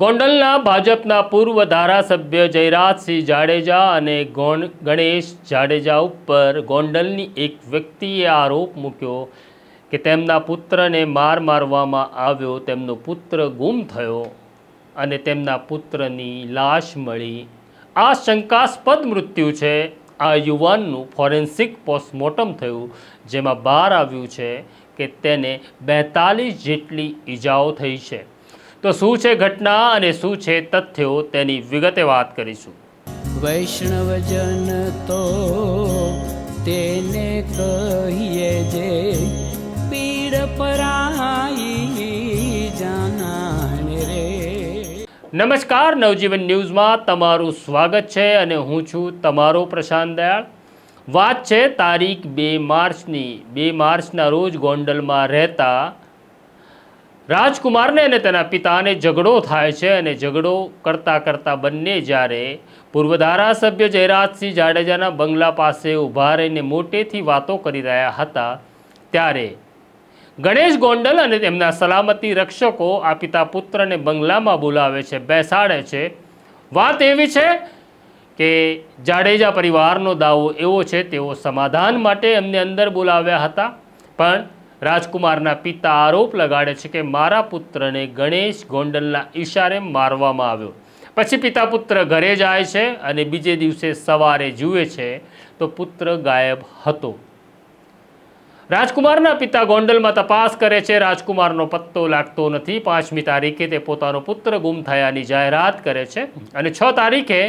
ગોંડલના ભાજપના પૂર્વ ધારાસભ્ય જયરાજસિંહ જાડેજા અને ગણેશ જાડેજા ઉપર ગોંડલની એક વ્યક્તિએ આરોપ મૂક્યો કે તેમના પુત્રને માર મારવામાં આવ્યો, તેમનો પુત્ર ગુમ થયો અને તેમના પુત્રની લાશ મળી. આ શંકાસ્પદ મૃત્યુ છે. આ યુવાનનું ફોરેન્સિક પોસ્ટમોર્ટમ થયું, જેમાં બહાર આવ્યું છે કે તેને બેતાલીસ જેટલી ઈજાઓ થઈ છે. તો શું છે ઘટના અને શું છે તથ્યો તેની વિગતે વાત કરીશું. વૈષ્ણવજન તો તેને કહીએ જે પીડ પરાઈ જાનાને રે. નમસ્કાર નવજીવન ન્યૂઝમાં તમારું સ્વાગત છે અને હું છું તમારો પ્રશાંત દયાળ. વાત છે તારીખ બે માર્ચની. બે માર્ચના રોજ ગોંડલમાં રહેતા રાજકુમારને અને તેના પિતાને ઝઘડો થાય છે અને ઝઘડો કરતાં કરતાં બંને જ્યારે પૂર્વ ધારાસભ્ય જયરાજસિંહ જાડેજાના બંગલા પાસે ઊભા રહીને મોટેથી વાતો કરી રહ્યા હતા, ત્યારે ગણેશ ગોંડલ અને તેમના સલામતી રક્ષકો આ પિતા પુત્રને બંગલામાં બોલાવે છે, બેસાડે છે. વાત એવી છે કે જાડેજા પરિવારનો દાવો એવો છે, તેઓ સમાધાન માટે એમને અંદર બોલાવ્યા હતા, પણ રાજકુમારના પિતા આરોપ લગાડે છે કે મારા પુત્રને ગણેશ ગોંડલના ઈશારે મારવામાં આવ્યો. પછી પિતા પુત્ર ઘરે જાય છે અને બીજે દિવસે સવારે જુએ છે તો પુત્ર ગાયબ હતો. રાજકુમારના પિતા ગોંડલમાં તપાસ કરે છે. રાજકુમારનો પત્તો લાગતો નથી. પાંચમી તારીખે તે પોતાનો પુત્ર ગુમ થયાની જાહેરાત કરે છે અને છ તારીખે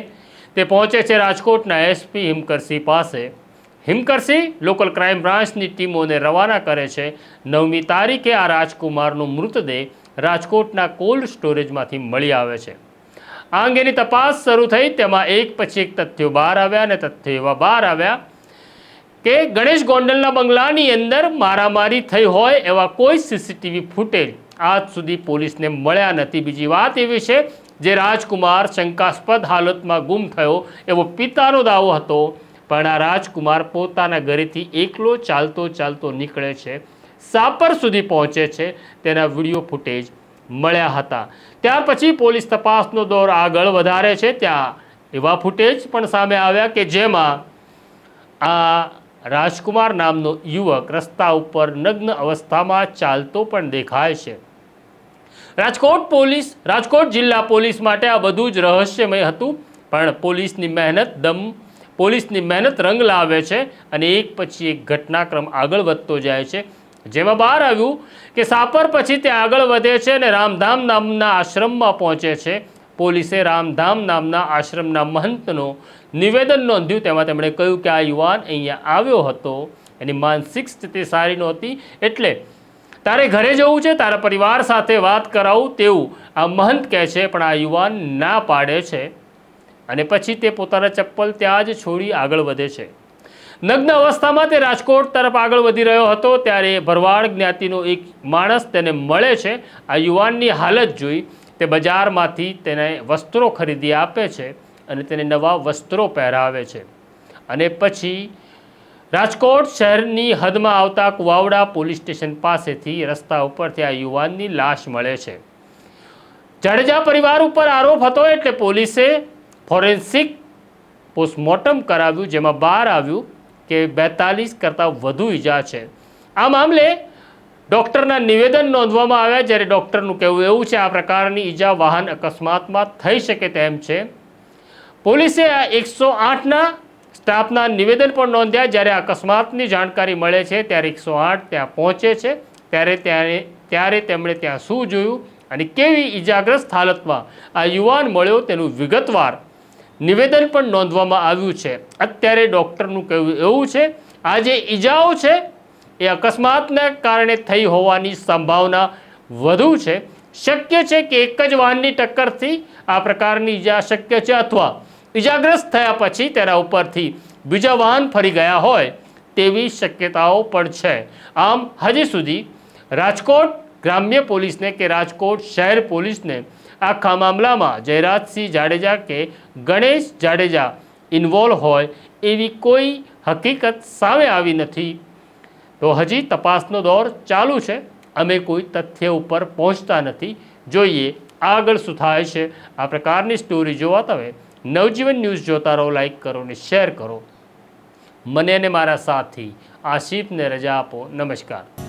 તે પહોંચે છે રાજકોટના એસપી હિમકરસિંહ પાસે. હિમકરસિંહ લોકલ ક્રાઇમ બ્રાન્ચની ટીમોને રવાના કરે છે. નવમી તારીખે આ રાજકુમારનો મૃતદેહ રાજકોટના કોલ્ડ સ્ટોરેજમાંથી મળી આવે છે. આ અંગેની તપાસ શરૂ થઈ, તેમાં એક પછી એક તથ્યો બહાર આવ્યા અને તથ્યો એવા બહાર આવ્યા કે ગણેશ ગોંડલના બંગલાની અંદર મારામારી થઈ હોય એવા કોઈ સીસીટીવી ફૂટેજ આજ સુધી પોલીસને મળ્યા નથી. બીજી વાત એવી છે, જે રાજકુમાર શંકાસ્પદ હાલતમાં ગુમ થયો એવો પિતાનો દાવો હતો. પણ આ રાજકુમાર પોતાના ઘરેથી એકલો ચાલતો ચાલતો નીકળે છે. સાપર સુધી પહોંચે છે. તેના વીડિયો ફૂટેજ મળ્યા હતા. ત્યાર પછી પોલીસ તપાસનો દોર આગળ વધારે છે. ત્યાં એવા ફૂટેજ પણ સામે આવ્યા કે જેમાં આ રાજકુમાર નામનો યુવક રસ્તા ઉપર નગ્ન અવસ્થામાં ચાલતો પણ દેખાય છે. રાજકોટ પોલીસ, રાજકોટ જિલ્લા પોલીસ માટે આ બધું જ રહસ્યમય હતું. પણ પોલીસની મહેનત, દમ પોલીસની મહેનત રંગ લાવે છે અને એક પછી એક ઘટનાક્રમ આગળ વધતો જાય છે. જેમાં બહાર આવ્યું કે સાપર પછી તે આગળ વધે છે અને રામધામ નામના આશ્રમમાં પહોંચે છે. પોલીસે રામધામ નામના આશ્રમના મહંતનો નિવેદન નોંધ્યું. તેમાં તેમણે કહ્યું કે આ યુવાન અહીંયા આવ્યો હતો. એની માનસિક સ્થિતિ સારી નહોતી. એટલે તારે ઘરે જવું છે, તારા પરિવાર સાથે વાત કરાવું તેવું આ મહંત કહે છે, પણ આ યુવાન ના પાડે છે. અને પછી તે પોતાના ચપ્પલ ત્યાં જ છોડી આગળ વધે છે. નગ્ન અવસ્થામાં તે રાજકોટ તરફ આગળ વધી રહ્યો હતો, ત્યારે ભરવાડ જ્ઞાતિનો એક માણસ તેને મળે છે. આ યુવાનની હાલત જોઈ તે બજારમાંથી તેને વસ્ત્રો ખરીદી આપે છે અને તેને નવા વસ્ત્રો પહેરાવે છે. અને પછી રાજકોટ શહેરની હદમાં આવતા કુવાવડા પોલીસ સ્ટેશન પાસેથી રસ્તા ઉપરથી આ યુવાનની લાશ મળે છે. જાડેજા પરિવાર ઉપર આરોપ હતો એટલે પોલીસે ફોરેન્સિક પોસ્ટમોર્ટમ કરાવ્યું, જેમાં બહાર આવ્યું કે બેતાલીસ કરતાં વધુ ઈજા છે. આ મામલે ડૉક્ટરના નિવેદન નોંધવામાં આવ્યા, જ્યારે ડૉક્ટરનું કહેવું એવું છે, આ પ્રકારની ઈજા વાહન અકસ્માતમાં થઈ શકે તેમ છે. પોલીસે આ એકસો આઠના સ્ટાફના નિવેદન પણ નોંધ્યા, જ્યારે અકસ્માતની જાણકારી મળે છે, ત્યારે એકસો આઠ ત્યાં પહોંચે છે. ત્યારે ત્યારે ત્યારે તેમણે ત્યાં શું જોયું અને કેવી ઈજાગ્રસ્ત હાલતમાં આ યુવાન મળ્યો તેનું વિગતવાર નિવેદન પણ નોંધવામાં આવ્યું છે. અત્યારે ડૉક્ટરનું કહેવું એવું છે, આ જે ઈજાઓ છે, એ અકસ્માતને કારણે થઈ હોવાની સંભાવના વધુ છે. શક્ય છે કે એક જ વાહનની ટક્કરથી આ પ્રકારની ઈજા શક્ય છે અથવા ઈજાગ્રસ્ત થયા પછી તેના ઉપરથી બીજા વાહન ફરી ગયા હોય તેવી શક્યતાઓ પણ છે. આમ, હજી સુધી રાજકોટ ગ્રામ્ય પોલીસને કે રાજકોટ શહેર પોલીસને આખા મામલામાં જયરાજસિંહ જાડેજા કે ગણેશ જાડેજા ઇન્વોલ્વ હોય એવી કોઈ હકીકત સામે આવી નથી. તો હજી તપાસનો દોર ચાલુ છે. અમે કોઈ તથ્ય ઉપર પહોંચતા નથી. જોઈએ આગળ શું થાય છે. આ પ્રકારની સ્ટોરી જોવા તમે નવજીવન ન્યૂઝ જોતા રહો લાઈક કરો અને શેર કરો. મને અને મારા સાથી આશિફને રજા આપો. નમસ્કાર.